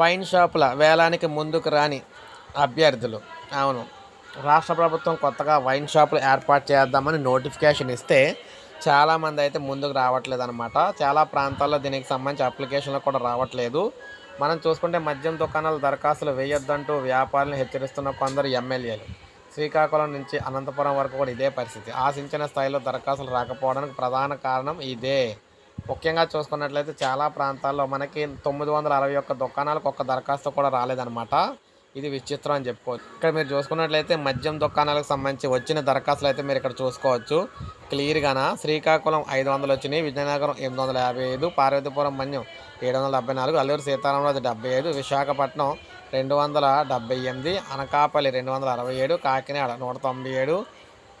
Wine షాపుల వేలానికి ముందుకు రాని అభ్యర్థులు. అవును. రాష్ట్ర ప్రభుత్వం కొత్తగా వైన్ షాపులు ఏర్పాటు చేద్దామని నోటిఫికేషన్ ఇస్తే చాలామంది అయితే ముందుకు రావట్లేదు అనమాట చాలా ప్రాంతాల్లో దీనికి సంబంధించి అప్లికేషన్లు కూడా రావట్లేదు. మనం చూసుకుంటే మద్యం దుకాణాల దరఖాస్తులు వేయొద్దంటూ వ్యాపారులను హెచ్చరిస్తున్న కొందరు ఎమ్మెల్యేలు. శ్రీకాకుళం నుంచి అనంతపురం వరకు కూడా ఇదే పరిస్థితి. ఆశించిన స్థాయిలో దరఖాస్తులు రాకపోవడానికి ప్రధాన కారణం ఇదే. ముఖ్యంగా చూసుకున్నట్లయితే చాలా ప్రాంతాల్లో మనకి తొమ్మిది వందల అరవై ఒక్క దుకాణాలకు ఒక్క దరఖాస్తు కూడా రాలేదన్నమాట. ఇది విచిత్రం అని చెప్పుకోవచ్చు. ఇక్కడ మీరు చూసుకున్నట్లయితే మద్యం దుకాణాలకు సంబంధించి వచ్చిన దరఖాస్తులు అయితే మీరు ఇక్కడ చూసుకోవచ్చు. క్లియర్గాన? శ్రీకాకుళం ఐదు వందలు వచ్చినాయి విజయనగరం ఎనిమిది వందల యాభై ఐదు పార్వతీపురం మన్యం ఏడు వందల డెబ్బై నాలుగు అల్లూరు సీతారామరాజు డెబ్బై ఐదు విశాఖపట్నం రెండు వందల డెబ్బై ఎనిమిది అనకాపల్లి రెండు వందల అరవై ఏడు కాకినాడ నూట తొంభై ఏడు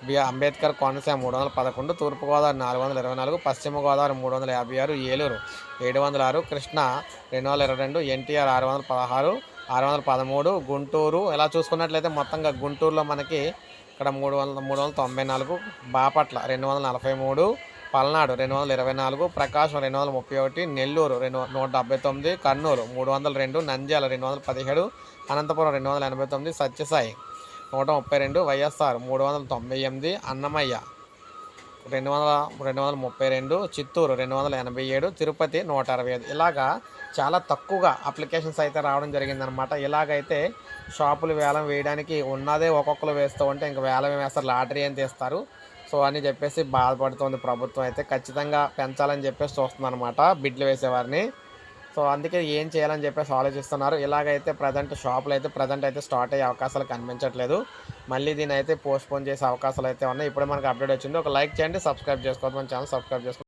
బి అంబేద్కర్ కోనసీమ మూడు వందల పదకొండు తూర్పుగోదావరి నాలుగు వందల ఇరవై నాలుగు పశ్చిమ గోదావరి మూడు వందల యాభై ఆరు ఏలూరు ఏడు వందల ఆరు కృష్ణ రెండు వందల ఇరవై రెండు ఎన్టీఆర్ ఆరు వందల పదహారు ఆరు వందల పదమూడు గుంటూరు ఇలా చూసుకున్నట్లయితే మొత్తంగా గుంటూరులో మనకి ఇక్కడ మూడు వందల మూడు వందల తొంభై నాలుగు బాపట్ల రెండు వందల నలభై మూడు పల్నాడు రెండు వందల ఇరవై నాలుగు ప్రకాశం రెండు వందల ముప్పై ఒకటి నెల్లూరు రెండు నూట డెబ్బై తొమ్మిది కర్నూలు మూడు వందల రెండు నంద్యాల రెండు వందల పదిహేడు అనంతపురం రెండు వందల ఎనభై తొమ్మిది సత్యసాయి నూట ముప్పై రెండు వైఎస్ఆర్ మూడు వందల తొంభై ఎనిమిది అన్నమయ్య రెండు వందల రెండు వందల ముప్పై రెండు చిత్తూరు రెండు వందల ఎనభై ఏడు తిరుపతి నూట అరవై ఐదు ఇలాగా చాలా తక్కువగా అప్లికేషన్స్ అయితే రావడం జరిగిందనమాట ఇలాగైతే షాపులు వేలం వేయడానికి ఉన్నదే ఒక్కొక్కరు వేస్తూ ఉంటే ఇంక వేలం వేస్తారు లాటరీ అని తీస్తారు. సో అని చెప్పేసి బాధపడుతుంది ప్రభుత్వం అయితే. ఖచ్చితంగా పెంచాలని చెప్పేసి చూస్తుంది అనమాట బిడ్లు వేసేవారిని. సో అందుకే ఏం చేయాలని చెప్పేసి ఆలోచిస్తున్నారు. ఇలాగైతే ప్రజెంట్ షాపులు అయితే ప్రజెంట్ అయితే స్టార్ట్ అయ్యే అవకాశాలు కనిపించట్లేదు. మళ్ళీ దీని అయితే పోస్ట్పోన్ చేసే అవకాశాలు అయితే ఉన్నాయి. ఇప్పుడు మనకు అప్డేట్ వచ్చింది. ఒక లైక్ చేయండి సబ్స్క్రైబ్ చేసుకోవద్దు. మన ఛానల్ సబ్స్క్రైబ్ చేసుకోండి